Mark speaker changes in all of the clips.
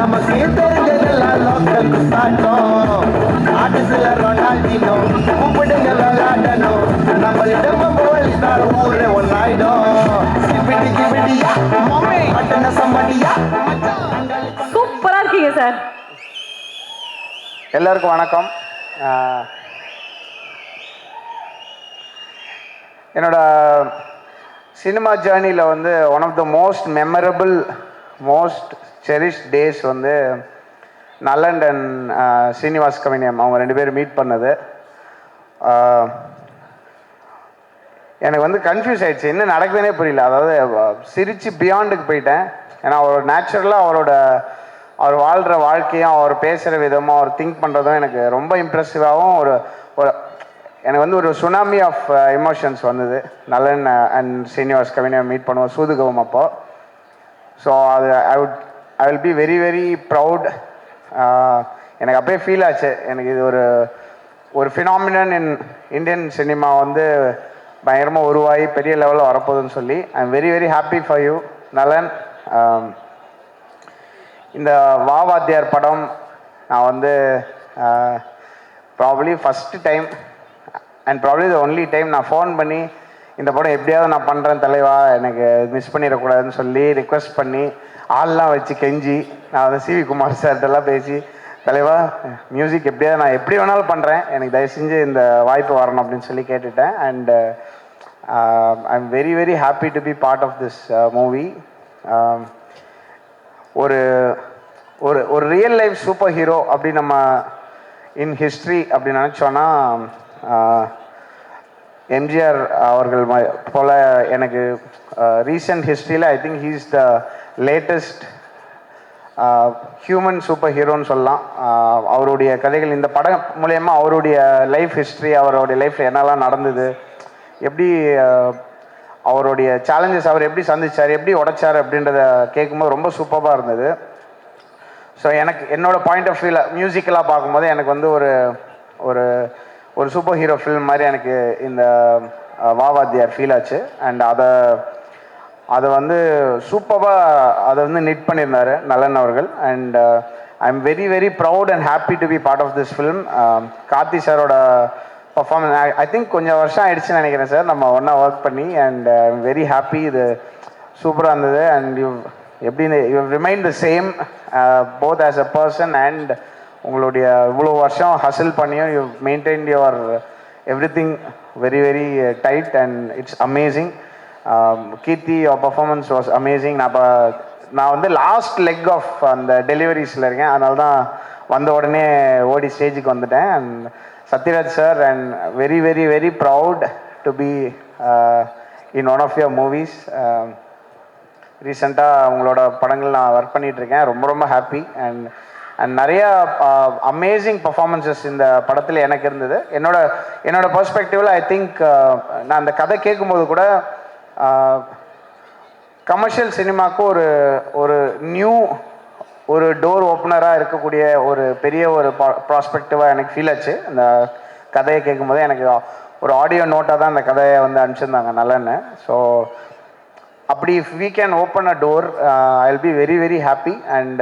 Speaker 1: நமக்கு தெரிஞ்சதெல்லாம் local குத்தாட்டம் ஆட்டத்துல Ronaldinho கூப்பிடுங்க விளையாடணும் நம்மளிடம் போலீஸ்தார் ஊரே ஒன்னாயிடும். சிபிடி கிபிடியா? மம்மி பட்டன சம்படியா
Speaker 2: சூப்பரா இருக்கீங்க சார்.
Speaker 3: எல்லாருக்கும் வணக்கம். என்னோட சினிமா ஜேர்னியில் வந்து one of the most memorable most cherish days வந்து நலண்ட் அண்ட் சீனிவாஸ் கவினியம் அவங்க ரெண்டு பேரும் மீட் பண்ணது. எனக்கு வந்து கன்ஃபியூஸ் ஆயிடுச்சு. என்ன நடக்குதுன்னே புரியல. அதாவது சிரித்து சிரிச்சு பியாண்டுக்கு போயிட்டேன். ஏன்னா அவர் நேச்சுரலாக அவரோட அவர் வாழ்கிற வாழ்க்கையும் அவர் பேசுகிற விதமும் அவர் திங்க் பண்ணுறதும் எனக்கு ரொம்ப இம்ப்ரெசிவாகவும் ஒரு ஒரு எனக்கு வந்து ஒரு சுனாமி ஆஃப் எமோஷன்ஸ் வந்தது. நலன் அண்ட் சீனிவாஸ் கவினை மீட் பண்ணுவோம் சூதுகவும் அப்போ. ஸோ அது I would I will be very very proud எனக்கு அப்படியே ஃபீல் ஆச்சு. எனக்கு இது ஒரு ஒரு ஃபினாமினன் இன் இந்தியன் சினிமா வந்து பயங்கரமாக உருவாகி பெரிய லெவலில் வரப்போகுதுன்னு சொல்லி I am very very happy for you Nalan. இந்த இந்த வாவாத்தியார் படம் நான் வந்து probably first time and probably the only time நான் ஃபோன் பண்ணி இந்த படம் எப்படியாவது நான் பண்ணுறேன் தலைவா எனக்கு மிஸ் பண்ணிடக்கூடாதுன்னு சொல்லி ரிக்வெஸ்ட் பண்ணி ஆள்லாம் வச்சு கெஞ்சி நான் வந்து சிவி குமார் சார்கிட்டலாம் பேசி தலைவா மியூசிக் எப்படியாவது நான் எப்படி வேணாலும் பண்ணுறேன் எனக்கு தயவு செஞ்சு இந்த வாய்ப்பு வரணும் அப்படின்னு சொல்லி கேட்டுட்டேன். And I am very very happy to be part of this movie ஒரு ஒரு ஒரு ரியல் லைஃப் சூப்பர் ஹீரோ அப்படி நம்ம இன் ஹிஸ்ட்ரி அப்படி நினச்சோன்னா uh, எம்ஜிஆர் அவர்கள் ம- போல எனக்கு ரீசன்ட் ஹிஸ்ட்ரியில் I think he's the latest human super ஹீரோன்னு சொல்லலாம். அவருடைய கதைகள் இந்த படம் மூலயமா அவருடைய லைஃப் ஹிஸ்ட்ரி அவருடைய லைஃப்பில் என்னெல்லாம் நடந்தது எப்படி அவருடைய சேலஞ்சஸ் அவர் எப்படி சந்திச்சார் எப்படி உடைச்சார் அப்படின்றத கேட்கும்போது ரொம்ப சூப்பராக இருந்தது. ஸோ எனக்கு என்னோடய பாயிண்ட் ஆஃப் வியூவில் மியூசிக்கலாக பார்க்கும்போது எனக்கு வந்து ஒரு ஒரு ஒரு சூப்பர் ஹீரோ ஃபில்ம் மாதிரி எனக்கு இந்த வாவாத்தியார் ஃபீல் ஆச்சு. அண்ட் அதை அதை வந்து சூப்பராக அதை வந்து நிட் பண்ணியிருந்தாரு நலன் அவர்கள். And I am very very proud and happy to be part of this film Karthi சாரோட பர்ஃபார்மன்ஸ் ஐ திங்க் கொஞ்சம் வருஷம் ஆயிடுச்சுன்னு நினைக்கிறேன் சார். நம்ம ஒன்றா ஒர்க் பண்ணி and I am very happy இது சூப்பராக இருந்தது. அண்ட் யூ எப்படின்னு you remind the same both as a person and உங்களுடைய இவ்வளோ வருஷம் ஹசில் பண்ணியும் you maintain your everything very very tight and it's amazing Keerthi your performance was amazing நான் இப்போ நான் வந்து லாஸ்ட் லெக் ஆஃப் அந்த டெலிவரிஸில் இருக்கேன். அதனால தான் வந்த உடனே ஓடி ஸ்டேஜுக்கு வந்துட்டேன். And Sathyaraj sir and very very very proud to be in one of your movies ரீசெண்டாக உங்களோட படங்கள் நான் ஒர்க் பண்ணிகிட்ருக்கேன் ரொம்ப ரொம்ப ஹாப்பி அண்ட் அண்ட் நிறைய uh, அமேசிங் பர்ஃபார்மன்சஸ் இந்த படத்தில் எனக்கு இருந்தது. என்னோட என்னோட பர்ஸ்பெக்டிவில் ஐ திங்க் நான் அந்த கதை கேட்கும்போது கூட uh, கமர்ஷியல் சினிமாவுக்கு ஒரு ஒரு நியூ ஒரு டோர் ஓப்பனராக இருக்கக்கூடிய ஒரு பெரிய ஒரு ப்ராஸ்பெக்டிவாக எனக்கு ஃபீல் ஆச்சு. அந்த கதையை கேட்கும்போது எனக்கு ஒரு ஆடியோ நோட்டாக தான் அந்த கதையை வந்து அனுப்பிச்சிருந்தாங்க நல்லன்னு ஸோ அப்படி if we can open a door I will be very very happy and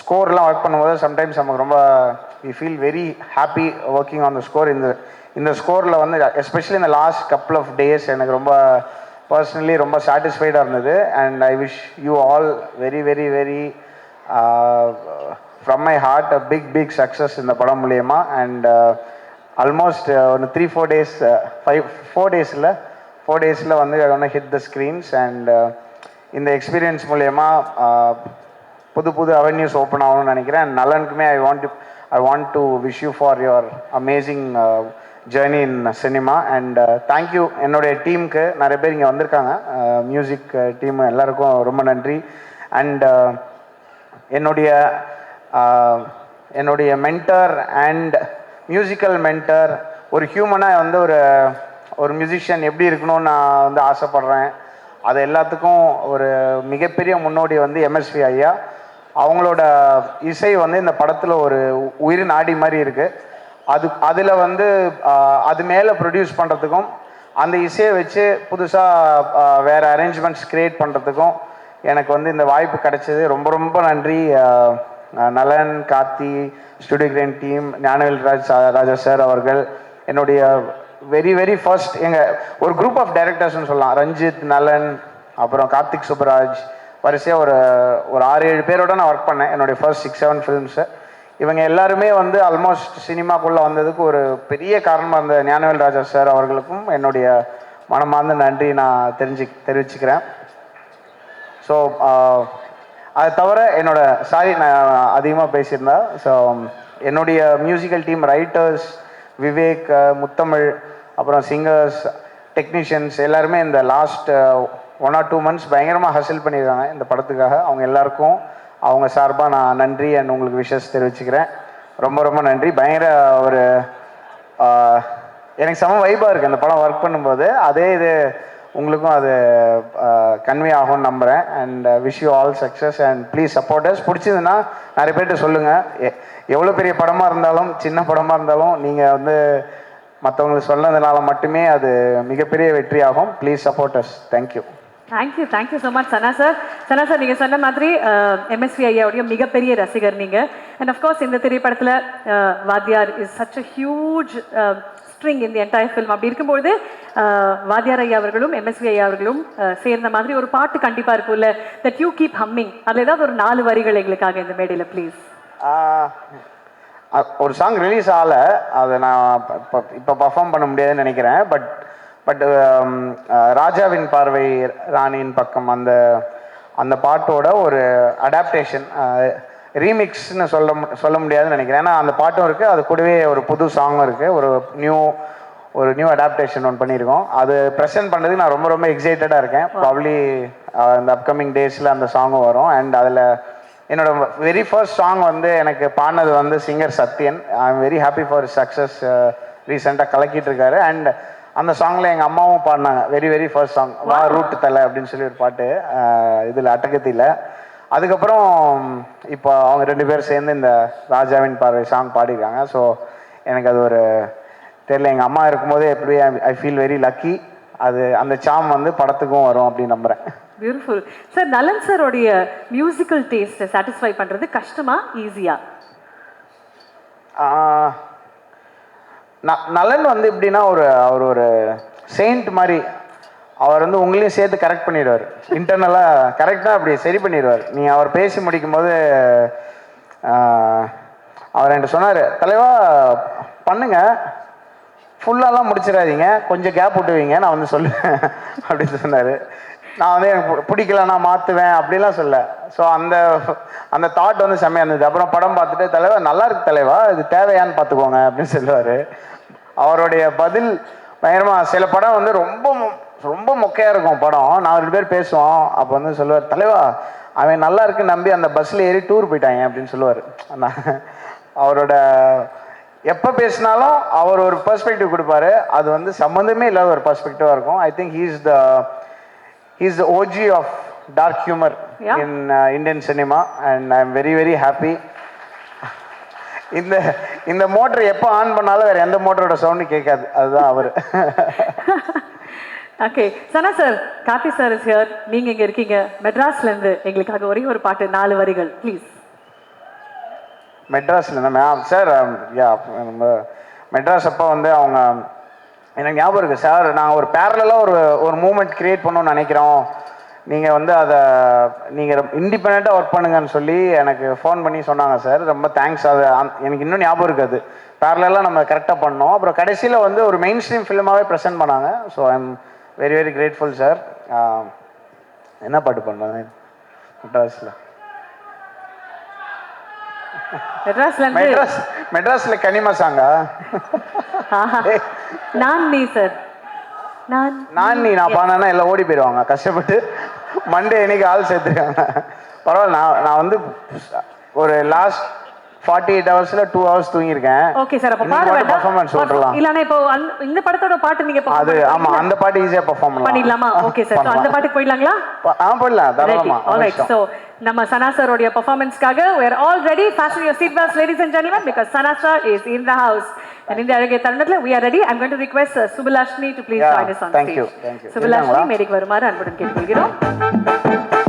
Speaker 3: ஸ்கோர்லாம் work பண்ணும்போது சம்டைம்ஸ் நமக்கு ரொம்ப we feel very happy working on the score இந்த இந்த ஸ்கோரில் வந்து எஸ்பெஷலி இந்த லாஸ்ட் கப்புள் ஆஃப் டேஸ் எனக்கு ரொம்ப பர்சனலி ரொம்ப சாட்டிஸ்ஃபைடாக இருந்தது. And I wish you all very very very from my heart a big big success இந்த படம் மூலியமாக அண்ட் ஆல்மோஸ்ட் ஒரு three four days five four டேஸில் ஃபோர் டேஸில் வந்து ஒன்று ஹிட் த ஸ்க்ரீன்ஸ் அண்ட் இந்த எக்ஸ்பீரியன்ஸ் மூலயமா uh, புது புது அவென்யூஸ் ஓப்பன் ஆகணும்னு நினைக்கிறேன். And நலனுக்குமே I want I want to wish you for your amazing journey in cinema and thank you என்னுடைய டீமுக்கு நிறைய பேர் இங்கே வந்திருக்காங்க. Uh, மியூசிக் டீம் uh, எல்லாருக்கும் ரொம்ப நன்றி. அண்ட் என்னுடைய என்னுடைய மென்டர் அண்ட் மியூசிக்கல் மென்டர் ஒரு ஹியூமனாக வந்து ஒரு ஒரு மியூசிஷியன் எப்படி இருக்கணும்னு நான் வந்து ஆசைப்பட்றேன். அது எல்லாத்துக்கும் ஒரு மிகப்பெரிய முன்னோடி வந்து எம்எஸ்வி ஐயா. அவங்களோட இசை வந்து இந்த படத்தில் ஒரு உயிர் நாடி மாதிரி இருக்குது அது அதில் வந்து அது மேலே ப்ரொடியூஸ் பண்ணுறதுக்கும் அந்த இசையை வச்சு புதுசாக வேறு அரேஞ்ச்மெண்ட்ஸ் க்ரியேட் பண்ணுறதுக்கும் எனக்கு வந்து இந்த வாய்ப்பு கிடைச்சது. ரொம்ப ரொம்ப நன்றி. Nalan Karthi studio green team Gnanavel Raj Raja sir அவர்கள் என்னுடைய வெரி வெரி ஃபர்ஸ்ட் எங்கள் ஒரு குரூப் ஆஃப் டைரக்டர்ஸ்னு சொல்லலாம். ரஞ்சித் நலன் அப்புறம் கார்த்திக் சுப்ராஜ் வரிசையாக ஒரு ஒரு ஆறு ஏழு பேரோட நான் ஒர்க் பண்ணேன். என்னுடைய ஃபர்ஸ்ட் சிக்ஸ் செவன் ஃபிலிம்ஸு இவங்க எல்லாருமே வந்து ஆல்மோஸ்ட் சினிமாக்குள்ளே வந்ததுக்கு ஒரு பெரிய காரணமாக இருந்த ஞானவேல் ராஜா சார் அவர்களுக்கும் என்னுடைய மனமார்ந்த நன்றி நான் தெரிஞ்சு தெரிவிச்சுக்கிறேன். ஸோ அது தவிர என்னோட சாரி நான் அதிகமாக பேசியிருந்தேன் ஸோ என்னுடைய musical team writers Vivek Muthamizh அப்புறம் சிங்கர்ஸ் டெக்னீஷியன்ஸ் எல்லாருமே இந்த last one or two months பயங்கரமாக ஹசில் பண்ணியிருக்காங்க இந்த படத்துக்காக. அவங்க எல்லாருக்கும் அவங்க சார்பாக நான் நன்றி அண்ட் உங்களுக்கு விஷஸ் தெரிவிச்சுக்கிறேன். ரொம்ப ரொம்ப நன்றி. பயங்கர ஒரு uh, எனக்கு செம வைபாக இருக்குது அந்த படம் ஒர்க் பண்ணும்போது. அதே இது உங்களுக்கும் அது uh, கன்வே ஆகும்னு நம்புகிறேன் and wish you all success and please supporters பிடிச்சதுன்னா நிறைய பேர்கிட்ட சொல்லுங்கள் எவ்வளோ பெரிய படமாக இருந்தாலும் சின்ன படமாக இருந்தாலும் நீங்கள் வந்து மற்றவங்களுக்கு சொன்னதுனால மட்டுமே அது மிகப்பெரிய வெற்றியாகும். Please supporters thank you
Speaker 2: thank you thank you so much Sana sir Sana sir நீங்கள் சொன்ன மாதிரி எம்எஸ்வி ஐயாவுடைய மிகப்பெரிய ரசிகர் நீங்கள் அண்ட் அஃப்கோர்ஸ் இந்த திரைப்படத்தில் Vaathiyaar is such a huge string இந்த என்டையர் ஃபில்ம் அப்படி இருக்கும்போது வாத்தியார் ஐயா அவர்களும் எம்எஸ்வி ஐயா அவர்களும் சேர்ந்த மாதிரி ஒரு பாட்டு கண்டிப்பாக இருக்கும்ல தட் யூ கீப் ஹம்மிங் அதில் ஏதாவது ஒரு நாலு வரிகள் எங்களுக்காக இந்த மேடையில் ப்ளீஸ்
Speaker 3: ஒரு சாங் ரிலீஸ் ஆகல. அதை நான் இப்போ இப்போ பர்ஃபார்ம் பண்ண முடியாதுன்னு நினைக்கிறேன். பட் பட் ராஜாவின் பார்வை ராணியின் பக்கம் அந்த அந்த பாட்டோட ஒரு அடாப்டேஷன் ரீமிக்ஸ்னு சொல்ல சொல்ல முடியாதுன்னு நினைக்கிறேன். ஏன்னா அந்த பாட்டும் இருக்குது அது கூடவே ஒரு புது சாங்கும் இருக்குது ஒரு நியூ ஒரு நியூ அடாப்டேஷன் ஒன்று பண்ணியிருக்கோம். அது ப்ரெசென்ட் பண்ணுறதுக்கு நான் ரொம்ப ரொம்ப எக்ஸைட்டடாக இருக்கேன். ப்ராப்ளி இந்த அப்கமிங் டேஸில் அந்த சாங்கும் வரும். அண்ட் அதில் என்னோட வெரி ஃபர்ஸ்ட் சாங் வந்து எனக்கு பாடினது வந்து singer Sathyan. I am very happy for success ரீசெண்டாக கலக்கிட்டு இருக்காரு அண்ட் அந்த சாங்கில் எங்கள் அம்மாவும் பாடினாங்க. வெரி வெரி ஃபர்ஸ்ட் சாங் வா ரூட் தலை அப்படின்னு சொல்லி ஒரு பாட்டு இதில் அட்டகத்தியில் அதுக்கப்புறம் இப்போ அவங்க ரெண்டு பேரும் சேர்ந்து இந்த ராஜாவின் பார்வை சாங் பாடியிருக்காங்க. ஸோ எனக்கு அது ஒரு தெரியல எங்கள் அம்மா இருக்கும்போதே எப்படி ஐ ஃபீல் வெரி லக்கி அது அந்த சாம் வந்து படத்துக்கும் வரும் அப்படின்னு நம்புகிறேன்
Speaker 2: பியூட்டிஃபுல் சார் நலன் சாரோடைய மியூசிக்கல் டேஸ்ட்டை சாட்டிஸ்ஃபை பண்ணுறது கஷ்டமா? ஈஸியா
Speaker 3: ந- நலன் வந்து எப்படின்னா ஒரு அவர் ஒரு செயின்ட் மாதிரி அவர் வந்து உங்களையும் சேர்த்து கரெக்ட் பண்ணிடுவார். இன்டர்னலாக கரெக்டாக அப்படி சரி பண்ணிடுவார். நீங்கள் அவர் பேசி முடிக்கும்போது போது அவர் என்கிட்ட சொன்னார் தலைவா பண்ணுங்க. ஃபுல்லாலாம் முடிச்சிடாதீங்க. கொஞ்சம் கேப் விட்டுவீங்க நான் வந்து சொல்லுவேன் அப்படின்னு சொன்னார். நான் வந்து எனக்கு பிடிக்கல நான் மாற்றுவேன் அப்படிலாம் சொல்ல. ஸோ அந்த அந்த தாட் வந்து செம்மையாக இருந்தது. அப்புறம் படம் பார்த்துட்டு தலைவா நல்லா இருக்கு தலைவா இது தேவையான்னு பார்த்துக்கோங்க அப்படின்னு சொல்லுவார். அவருடைய பதில் பயங்கரமாக சில படம் வந்து ரொம்ப ரொம்ப மொக்கையாக இருக்கும் படம். நான் ரெண்டு பேர் பேசுவோம். அப்போ வந்து சொல்லுவார் தலைவா அவன் நல்லா இருக்குன்னு நம்பி அந்த பஸ்ஸில் ஏறி டூர் போயிட்டாங்க அப்படின்னு சொல்லுவார். நான் அவரோட எப்போ பேசினாலும் அவர் ஒரு பர்ஸ்பெக்டிவ் கொடுப்பாரு. அது வந்து சம்மந்தமே இல்லாத ஒரு பர்ஸ்பெக்டிவாக இருக்கும். I think he's the he's the OG of dark humour. In Indian cinema and I am very very happy இந்த இந்த மோட்டர் எப்போ ஆன் பண்ணாலும் வேற எந்த மோட்டரோட சவுண்டு கேட்காது. அதுதான் அவர்.
Speaker 2: Okay Sana sir Karthi sir is here நீங்க இங்க இருக்கீங்க. மெட்ராஸ்ல இருந்து எங்களுக்காக ஒரே ஒரு பாட்டு நாலு வரிகள். ப்ளீஸ்
Speaker 3: மெட்ராஸில் மேம் சார் நம்ம மெட்ராஸ் அப்போ வந்து அவங்க எனக்கு ஞாபகம் இருக்குது சார். நான் ஒரு பேரலாக ஒரு ஒரு மூமெண்ட் கிரியேட் பண்ணணும்னு நினைக்கிறோம். நீங்கள் வந்து அதை நீங்கள் இண்டிபெண்ட்டாக ஒர்க் பண்ணுங்கன்னு சொல்லி எனக்கு ஃபோன் பண்ணி சொன்னாங்க சார். ரொம்ப தேங்க்ஸ் அது எனக்கு இன்னும் ஞாபகம் இருக்குது பேரலாம் நம்ம கரெக்டாக பண்ணோம். அப்புறம் கடைசியில் வந்து ஒரு மெயின் ஸ்ட்ரீம் ஃபிலிமாகவே ப்ரெசென்ட் பண்ணாங்க. So I am very very grateful sir என்ன பாட்டு பண்ணாங்க மெட்ராஸில்
Speaker 2: மெட்ராஸ்ல
Speaker 3: மெட்ராஸ் மெட்ராஸில் கனிமா சாங்கா.
Speaker 2: நான் நீ சார் நான்
Speaker 3: நான் நீ நான் பாடினா எல்லாம் ஓடி போயிடுவாங்க கஷ்டப்பட்டு மண்டே இன்னைக்கு ஆள் சேர்த்துருக்காங்க. பரவாயில்ல நான் நான் வந்து ஒரு லாஸ்ட் ஃபார்ட்டி எயிட் ஹவர்ஸில் டூ ஹவர்ஸ் தூங்கியிருக்கேன்.
Speaker 2: ஓகே சார் அப்ப பாட வேண்டாம்.
Speaker 3: பர்ஃபார்மன்ஸ் விட்டுறலாம்
Speaker 2: இல்லனா இப்போ இந்த படத்தோட பாட்டு நீங்க
Speaker 3: அது? ஆமா அந்த பாட்டு ஈஸியாக பர்ஃபார்ம் பண்ணலாம்.
Speaker 2: பண்ணிடலாமா? ஓகே சார் அந்த. பாட்டுக்கு போயிடலாங்களா?
Speaker 3: ஆ போடலாம் தாராளமா.
Speaker 2: ஆல்ரைட் ஸோ நம்ம சனா சாரோடைய பெர்ஃபார்மன்ஸ்க்காக we are all ready. Fasten your seat belts ladies and gentlemen because sana sir is in the house. And இந்த அழகிய தருணத்துல we are ready. I'm going to request uh, சுபலாஷ்மி to please
Speaker 3: Yeah,
Speaker 2: join us on
Speaker 3: thank
Speaker 2: stage.
Speaker 3: you, thank you. இருந்தாங்களா?
Speaker 2: மேடைக்கு வருமாறு அன்புடன் கேட்டுக்கொள்கிறோம்.